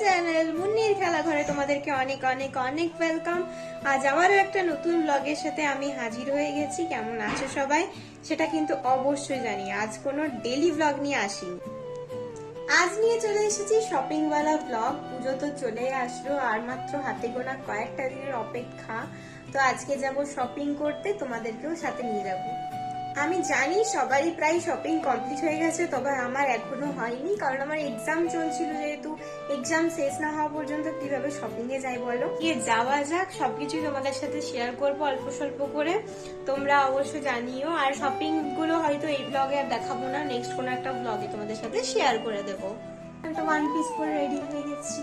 Channel মুন্নির খেলা ঘরে তোমাদেরকে অনেক অনেক অনেক ওয়েলকাম আজ আবারও একটা নতুন ব্লগের সাথে আমি হাজির হয়ে গেছি। কেমন আছো সবাই? সেটা কিন্তু অবশ্যই জানি। আজ কোনো ডেলি ব্লগ নিয়ে আসিনি। আজ নিয়ে চলে এসেছি শপিং ওয়ালা ব্লগ পুজো তো চলে আসলো, আর মাত্র হাতে গোনা কয়েকটা দিনের অপেক্ষা। তো আজকে যাব শপিং করতে, তোমাদেরকেও সাথে নিয়ে যাব। আমি জানি সবারই প্রায় শপিং কমপ্লিট হয়ে গেছে তবে আমার এখনও হয়নি কারণ আমার এক্সাম চলছিল যেহেতু এক্সাম শেষ না হওয়া পর্যন্ত কীভাবে শপিং এ যাই বলো? গিয়ে যাওয়া যাক সবকিছুই তোমাদের সাথে শেয়ার করব অল্প স্বল্প করে। তোমরা অবশ্য জানিও আর শপিংগুলো হয়তো এই ব্লগে আর দেখাবো না নেক্সট কোনো একটা ব্লগে তোমাদের সাথে শেয়ার করে দেবো। একটা ওয়ান পিস পরে রেডি হয়ে গেছি।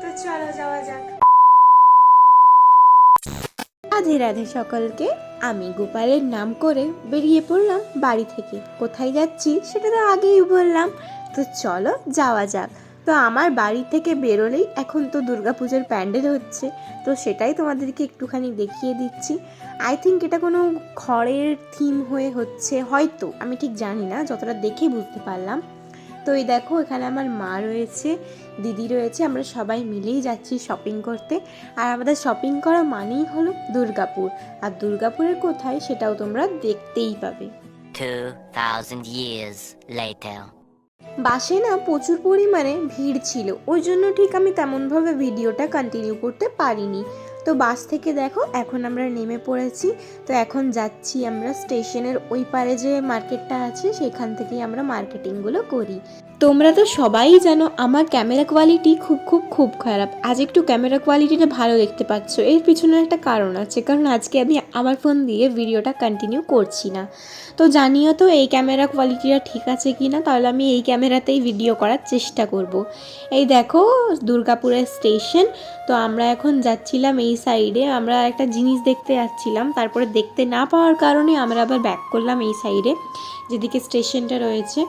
তো চলো যাওয়া যাক। রাধে রাধে সকলকে আমি গোপালের নাম করে বেরিয়ে পড়লাম বাড়ি থেকে। কোথায় যাচ্ছি সেটা তো আগেই বললাম। তো চলো যাওয়া যাক। তো আমার বাড়ি থেকে বেরোলেই এখন তো দুর্গাপুজোর প্যান্ডেল হচ্ছে। তো সেটাই তোমাদেরকে একটুখানি দেখিয়ে দিচ্ছি। আই থিঙ্ক এটা কোনো খড়ের থিম হয়ে হচ্ছে। হয়তো, আমি ঠিক জানি না, যতটা দেখে বুঝতে পারলাম। তো এই দেখো এখানে আমার মা রয়েছে দিদি রয়েছে আমরা সবাই মিলেই যাচ্ছি শপিং করতে। আর আমাদের শপিং করা মানেই হলো দুর্গাপুর। আর দুর্গাপুরের কোথায় সেটাও তোমরা দেখতেই পাবে। 2,000 years later. বাসে না প্রচুর পরিমাণে ভিড় ছিল ওই জন্য ঠিক আমি তেমনভাবে ভিডিওটা কন্টিনিউ করতে পারিনি। তো বাস থেকে দেখো, এখন আমরা নেমে পড়েছি। তো এখন যাচ্ছি আমরা স্টেশনের ওই পারে যে মার্কেটটা আছে, সেখান থেকেই আমরা মার্কেটিংগুলো করি। তোমরা তো সবাই জানো আমার ক্যামেরা কোয়ালিটি খুব খুব খুব খারাপ। আজ একটু ক্যামেরা কোয়ালিটিটা ভালো দেখতে পাচ্ছ। এর পিছনে একটা কারণ আছে, কারণ আজকে আমি আমার ফোন দিয়ে ভিডিওটা কন্টিনিউ করছি না। তো জানিও তো এই ক্যামেরা কোয়ালিটিটা ঠিক আছে কি না তাহলে আমি এই ক্যামেরাতেই ভিডিও করার চেষ্টা করব। এই দেখো, দুর্গাপুরের স্টেশন তো আমরা এখন যাচ্ছিলাম এই সাইডে আমরা একটা জিনিস দেখতে যাচ্ছিলাম। তারপরে দেখতে না পাওয়ার কারণে আমরা আবার ব্যাক করলাম এই সাইডে যেদিকে স্টেশনটা রয়েছে।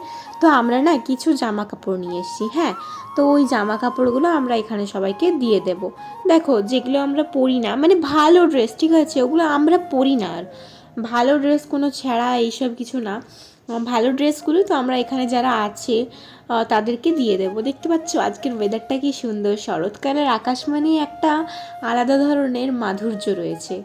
তো আমরা না কিছু জামা কাপড় নিয়ে এসেছি হ্যাঁ? তো ওই জামা কাপড়গুলো আমরা এখানে সবাইকে দিয়ে দেব। দেখো, যেগুলো আমরা পরি না মানে ভালো ড্রেস ঠিক আছে? ওগুলো আমরা পরি না আর। ভালো ড্রেস কোনো ছেঁড়া এইসব কিছু না। ভালো ড্রেসগুলো তো আমরা এখানে যারা আছে তাদেরকে দিয়ে দেবো। দেখতে পাচ্ছ, আজকের ওয়েদারটা কি সুন্দর। শরৎকালের আকাশ মানে একটা আলাদা ধরনের মাধুর্য রয়েছে।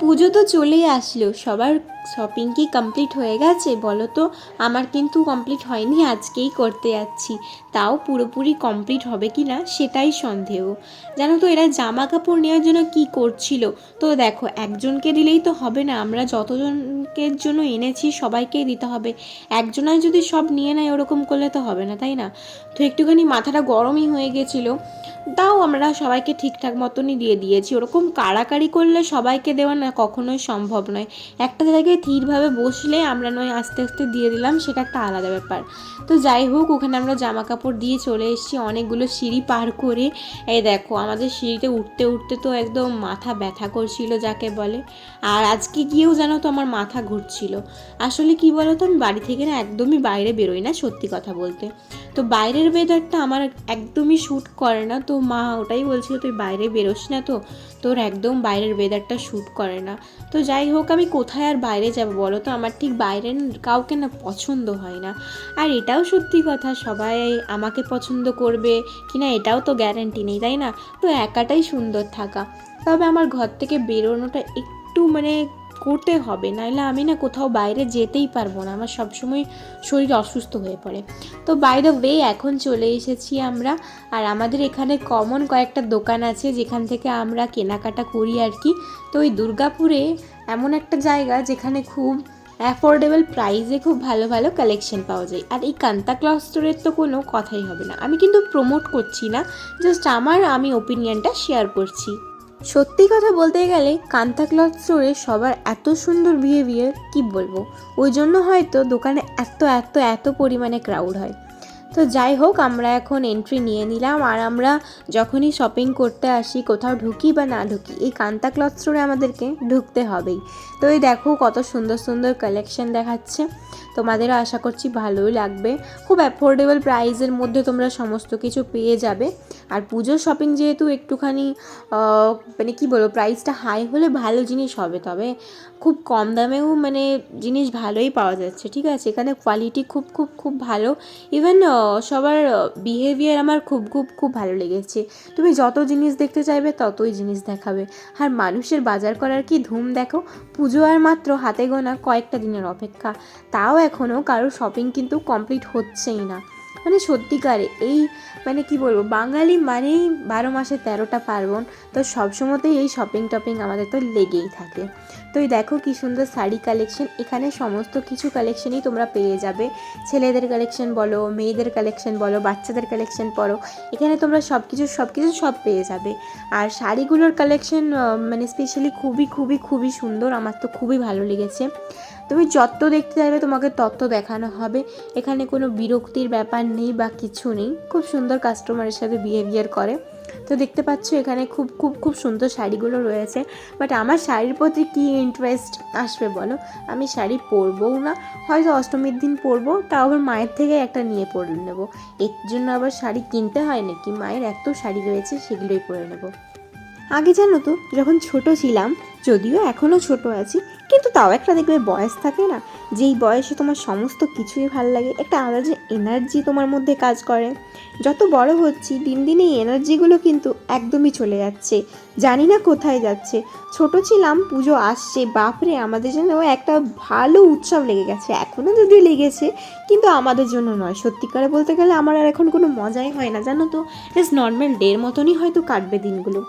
পুজো তো চলেই আসলো। সবার শপিং কি কমপ্লিট হয়ে গেছে? বলো তো, আমার কিন্তু কমপ্লিট হয়নি, আজকেই করতে যাচ্ছি। তাও পুরোপুরি কমপ্লিট হবে কি না, সেটাই সন্দেহ। জানো তো, এরা জামা কাপড় নেওয়ার জন্য কি করছিল? তো দেখো, একজনকে দিলেই তো হবে না। আমরা যতজনকে জন্য এনেছি, সবাইকেই দিতে হবে। একজনায় যদি সব নিয়ে নেয় ওরকম করলে তো হবে না, তাই না? তো একটুখানি মাথাটা গরমই হয়ে গেছিল। তাও আমরা সবাইকে ঠিকঠাক মতনই দিয়ে দিয়েছি। ওরকম কাড়াকাড়ি করলে সবাইকে দেওয়া না কখনোই সম্ভব নয়। একটা জায়গায় ধীরভাবে বসলে আমরা নয়, আস্তে আস্তে দিয়ে দিলাম, সেটা একটা আলাদা ব্যাপার। তো যাই হোক, ওখানে আমরা জামা কাপড় দিয়ে চলে এসেছি, অনেকগুলো সিঁড়ি পার করে। এই দেখো, আমাদের সিঁড়িতে উঠতে উঠতে তো একদম মাথা ব্যথা করছিল, যাকে বলে। আর আজকে গিয়েও জানো তো আমার মাথা ঘুরছিল। আসলে কি বলো তো আমি বাড়ি থেকে না একদমই বাইরে বেরোই না সত্যি কথা বলতে। তো বাইরের ওয়েদারটা আমার একদমই শ্যুট করে না। তো মা ওটাই বলছিল, তুই বাইরে বেরোস না তো। তোর একদম বাইরের ওয়েদারটা শ্যুট করে না। তো যাই হোক, আমি কোথায় আর বাইরে যাব বলো তো আমার ঠিক বাইরে কাউকে না পছন্দ হয় না। আর এটাও সত্যি কথা, সবাই আমাকে পছন্দ করবে কি না এটাও তো গ্যারেন্টি নেই, তাই না? তো একাটাই সুন্দর থাকা। তবে আমার ঘর থেকে বেরোনোটা একটু মানে করতে হবে নাহলে আমি না কোথাও বাইরে যেতেই পারব না। আমার সবসময় শরীর অসুস্থ হয়ে পড়ে। তো বাই দ্য ওয়ে এখন চলে এসেছি আমরা। আর আমাদের এখানে কমন কয়েকটা দোকান আছে, যেখান থেকে আমরা কেনাকাটা করি আর কি। তো ওই দুর্গাপুরে এমন একটা জায়গা, যেখানে খুব অ্যাফোর্ডেবল প্রাইসে খুব ভালো ভালো কালেকশন পাওয়া যায়। আর এই কান্তা ক্লথ স্টোরের তো কোনো কথাই হবে না। আমি কিন্তু প্রমোট করছি না জাস্ট আমার, আমি ওপিনিয়নটা শেয়ার করছি। সত্যি কথা বলতে গেলে কান্তা ক্লথ স্টোরে সবার এত সুন্দর বিহেভিয়ার কি বলব? ওই জন্য হয়তো দোকানে এত এত এত পরিমাণে ক্রাউড হয়। তো যাই হোক, আমরা এখন এন্ট্রি নিয়ে নিলাম আর আমরা যখনই শপিং করতে আসি, কোথাও ঢুকি বা না ঢুকি, এই কান্তা ক্লথ স্টোরে আমাদেরকে ঢুকতে হবেই। তো এই দেখো কত সুন্দর সুন্দর কালেকশন দেখাচ্ছে। তোমাদেরও আশা করছি ভালোই লাগবে। খুব অ্যাফোর্ডেবল প্রাইসের মধ্যে তোমরা সমস্ত কিছু পেয়ে যাবে। আর পুজোর শপিং যেহেতু একটুখানি মানে কি বলব প্রাইসটা হাই হলে ভালো জিনিস হবে। তবে খুব কম দামেও মানে জিনিস ভালোই পাওয়া যাচ্ছে, ঠিক আছে? এখানে কোয়ালিটি খুব খুব খুব ভালো। ইভেন সবার বিহেভিয়ার আমার খুব খুব খুব ভালো লেগেছে। তুমি যত জিনিস দেখতে চাইবে ততই জিনিস দেখাবে। আর মানুষের বাজার করার কি ধুম দেখো? পুজো আর মাত্র হাতে গোনা কয়েকটা দিনের অপেক্ষা। তাও এখনও কারোর শপিং কিন্তু কমপ্লিট হচ্ছেই না। মানে সত্যিকারে এই মানে কি বলব, বাঙালি মানেই বারো মাসে তেরোটা পার্বণ, তো সবসময়তেই এই শপিং টপিং আমাদের তো লেগেই থাকে। তো এই দেখো কি সুন্দর শাড়ি কালেকশন এখানে সমস্ত কিছু কালেকশনই তোমরা পেয়ে যাবে। ছেলেদের কালেকশন বলো, মেয়েদের কালেকশন বলো, বাচ্চাদের কালেকশন পড়ো, এখানে তোমরা সব কিছু সব কিছু সব পেয়ে যাবে। আর শাড়িগুলোর কালেকশন মানে স্পেশালি খুবই খুবই খুবই সুন্দর, আমার তো খুবই ভালো লেগেছে। তুমি যত দেখতে যাবে তোমাকে তত দেখানো হবে। এখানে কোনো বিরক্তির ব্যাপার নেই বা কিছু নেই। খুব সুন্দর কাস্টমারের সাথে বিহেভিয়ার করে। তো দেখতে পাচ্ছ এখানে খুব খুব খুব সুন্দর শাড়িগুলো রয়েছে। বাট আমার শাড়ির প্রতি কী ইন্টারেস্ট আসবে বলো? আমি শাড়ি পরবও না। হয়তো অষ্টমীর দিন পরবো, তাও আবার মায়ের থেকে একটা নিয়ে পরে নেব। এর জন্য আবার শাড়ি কিনতে হয় নাকি? মায়ের এত শাড়ি রয়েছে, সেগুলোই পরে নেব। আগে জানো তো, যখন ছোট ছিলাম যদিও এখনও ছোট আছি, কিন্তু তাও একটা দেখবে বয়স থাকে না। যেই বয়সে তোমার সমস্ত কিছুই ভালো লাগে, একটা আলাদা এনার্জি তোমার মধ্যে কাজ করে। যত বড় হচ্ছি, দিন দিন এই এনার্জিগুলো কিন্তু একদমই চলে যাচ্ছে। জানি না কোথায় যাচ্ছে। ছোট ছিলাম, পুজো আসছে, বাপরে, আমাদের জন্য একটা ভালো উৎসব লেগে গেছে। এখনও যদিও লেগেছে, কিন্তু আমাদের জন্য নয়। সত্যিকারে বলতে গেলে আমার আর এখন কোনো মজাই হয় না, জানো তো? জাস্ট নর্মাল ডের মতনই হয়তো কাটবে দিনগুলো।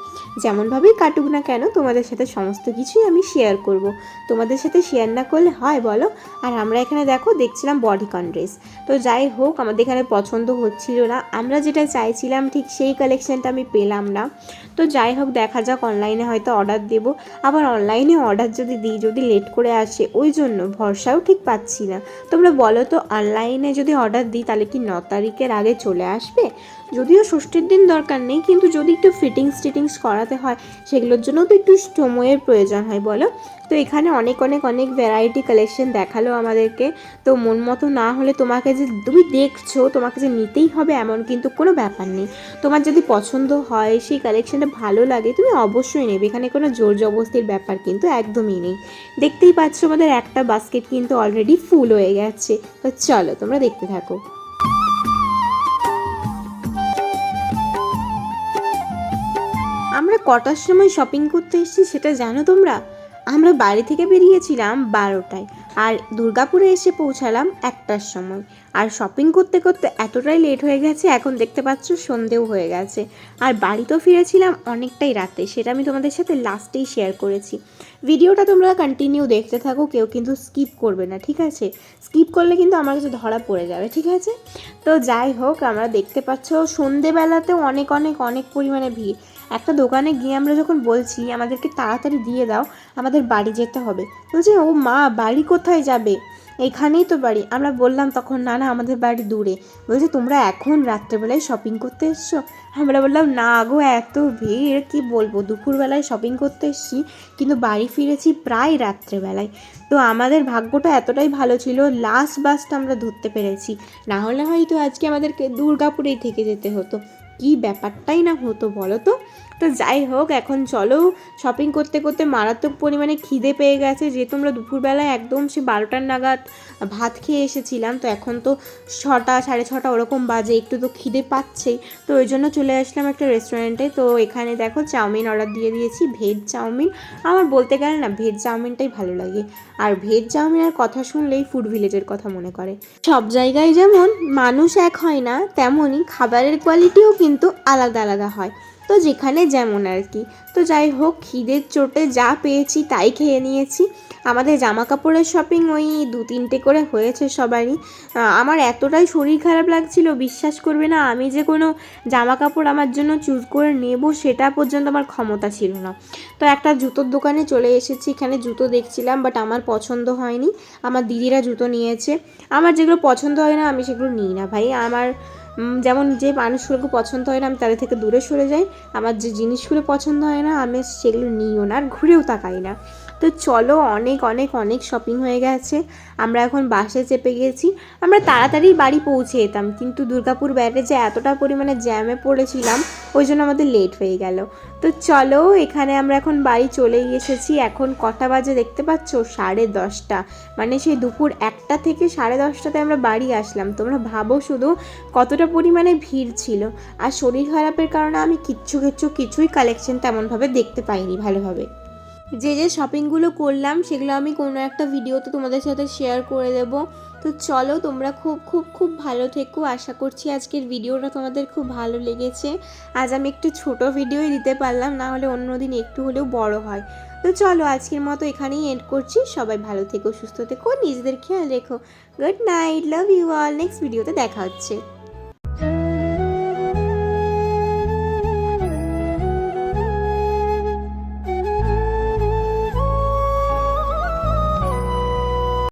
যেমনভাবেই কাটুক না কেন, তোমাদের সাথে সমস্ত কিছুই আমি শেয়ার করব। তোমাদের সাথে শেয়ার না করলে হয় বলো? আর আমরা এখানে দেখো, দেখছিলাম বডিকন ড্রেস তো যাই হোক, আমাদের এখানে পছন্দ হচ্ছিল না। আমরা যেটা চাইছিলাম, ঠিক সেই কালেকশানটা আমি পেলাম না। তো যাই হোক, দেখা যাক অনলাইনে হয়তো অর্ডার দেব। আবার অনলাইনে অর্ডার যদি দিই, যদি লেট করে আসে, ওই জন্য ভরসাও ঠিক পাচ্ছি না। তোমরা বলো তো অনলাইনে যদি অর্ডার দিই, তাহলে কি ন তারিখের আগে চলে আসবে? যদিও ষষ্ঠীর দিন দরকার নেই, কিন্তু যদি একটু ফিটিংস টিটিংস করাতে হয়, সেগুলোর জন্য তো একটু সময়ের প্রয়োজন হয়, বলো? তো এখানে অনেক অনেক অনেক ভ্যারাইটি কালেকশন দেখাল আমাদেরকে। তো মন মতো না হলে তোমাকে যে, তুমি দেখছ, তোমাকে যে নিতেই হবে এমন কিন্তু কোনো ব্যাপার নেই। তোমার যদি পছন্দ হয়, সেই কালেকশনটা ভালো লাগে, তুমি অবশ্যই নেবে। এখানে কোনো জোর জবস্তির ব্যাপার কিন্তু একদমই নেই। দেখতেই পাচ্ছ আমাদের একটা বাস্কেট কিন্তু অলরেডি ফুল হয়ে গেছে। তো চলো, তোমরা দেখতে থাকো। কটার সময় শপিং করতে এসেছি সেটা জানো তোমরা? আমরা বাড়ি থেকে বেরিয়েছিলাম বারোটায় আর দুর্গাপুরে এসে পৌঁছালাম একটার সময়। আর শপিং করতে করতে এতটাই লেট হয়ে গেছে, এখন দেখতে পাচ্ছ সন্ধেও হয়ে গেছে। আর বাড়ি তো ফিরেছিলাম অনেকটাই রাতে, সেটা আমি তোমাদের সাথে লাস্টেই শেয়ার করেছি। ভিডিওটা তোমরা কন্টিনিউ দেখতে থাকো, কেউ কিন্তু স্কিপ করবে না, ঠিক আছে? স্কিপ করলে কিন্তু আমার কাছে ধরা পড়ে যাবে, ঠিক আছে? তো যাই হোক, আমরা দেখতে পাচ্ছ সন্ধেবেলাতেও অনেক অনেক অনেক পরিমাণে ভিড়। একটা দোকানে গিয়ে আমরা যখন বলছি, আমাদেরকে তাড়াতাড়ি দিয়ে দাও, আমাদের বাড়ি যেতে হবে। বলছে, ও মা, বাড়ি কোথায় যাবে? এখানেই তো বাড়ি। আমরা বললাম তখন, না না, আমাদের বাড়ি দূরে। বলছে, তোমরা এখন রাত্রেবেলায় শপিং করতে এসছো? আমরা বললাম, না গো, এত ভিড়, কি বলব? দুপুরবেলায় শপিং করতে এসছি, কিন্তু বাড়ি ফিরেছি প্রায় রাত্রেবেলায়। তো আমাদের ভাগ্যটা এতটাই ভালো ছিল লাস্ট বাসটা আমরা ধরতে পেরেছি। না হলে হয়তো আজকে আমাদেরকে দুর্গাপুরেই থেকে যেতে হতো। কি ব্যাপারটাই না হতো বলো তো? তো যাই হোক, এখন চলো শপিং করতে করতে মারাত্মক পরিমাণে খিদে পেয়ে গেছে। যেহেতু আমরা দুপুরবেলায় একদম সে বারোটার নাগাদ ভাত খেয়ে এসেছিলাম, তো এখন তো ছটা, সাড়ে ছটা ওরকম বাজে, একটু তো খিদে পাচ্ছেই। তো ওই জন্য চলে আসলাম একটা রেস্টুরেন্টে তো এখানে দেখো চাউমিন অর্ডার দিয়ে দিয়েছি ভেজ চাউমিন। আমার বলতে গেলে না ভেজ চাউমিনটাই ভালো লাগে। আর ভেজ চাউমিনের কথা শুনলেই ফুড ভিলেজের কথা মনে করে। সব জায়গায় যেমন মানুষ এক হয় না, তেমনই খাবারের কোয়ালিটিও কিন্তু আলাদা আলাদা হয়। তো যেখানে যেমন আর কি। তো যাই হোক, খিদের চোটে যা পেয়েছি তাই খেয়ে নিয়েছি। আমাদের জামা কাপড়ের শপিং ওই দু তিনটে করে হয়েছে সবারই। আমার এতটাই শরীর খারাপ লাগছিল, বিশ্বাস করবে না, আমি যে কোনো জামা কাপড় আমার জন্য চুজ করে নেব সেটা পর্যন্ত আমার ক্ষমতা ছিল না। তো একটা জুতোর দোকানে চলে এসেছি, এখানে জুতো দেখছিলাম বাট আমার পছন্দ হয়নি। আমার দিদিরা জুতো নিয়েছে। আমার যেগুলো পছন্দ হয় না, আমি সেগুলো নিই না ভাই। আমার যেমন যে মানুষগুলোকে পছন্দ হয় না, আমি তাদের থেকে দূরে সরে যাই। আমার যে জিনিসগুলো পছন্দ হয় না, আমি সেগুলো নিইও না আর ঘুরেও তাকাই না। তো চলো অনেক অনেক অনেক শপিং হয়ে গেছে। আমরা এখন বাসে চেপে গেছি। আমরা তাড়াতাড়ি বাড়ি পৌঁছে যেতাম, কিন্তু দুর্গাপুর ব্যারেজে এতটা পরিমাণে জ্যামে পড়েছিলাম, ওই জন্য আমাদের লেট হয়ে গেল। তো চলো, এখানে আমরা এখন বাড়ি চলে এসেছি। এখন কটা বাজে দেখতে পাচ্ছ? সাড়ে দশটা। মানে সেই দুপুর একটা থেকে সাড়ে দশটাতে আমরা বাড়ি আসলাম। তোমরা ভাবো শুধু কতটা পরিমাণে ভিড় ছিল। আর শরীর খারাপের কারণে আমি কিচ্ছু কিচ্ছু, কিছুই কালেকশন তেমনভাবে দেখতে পাইনি ভালোভাবে। যে যে শপিংগুলো করলাম, সেগুলো আমি কোনো একটা ভিডিওতে তোমাদের সাথে শেয়ার করে দেব। তো চলো তোমরা খুব খুব খুব ভালো থেকো। আশা করছি আজকের ভিডিওটা তোমাদের খুব ভালো লেগেছে। আজ আমি একটু ছোট ভিডিওই দিতে পারলাম, না হলে অন্যদিন একটু হলেও বড় হয়। তো চলো আজকের মতো এখানেই এন্ড করছি। সবাই ভালো থেকো, সুস্থ থেকো, নিজেদের খেয়াল রেখো। Good night love you all next ভিডিওতে দেখা হচ্ছে।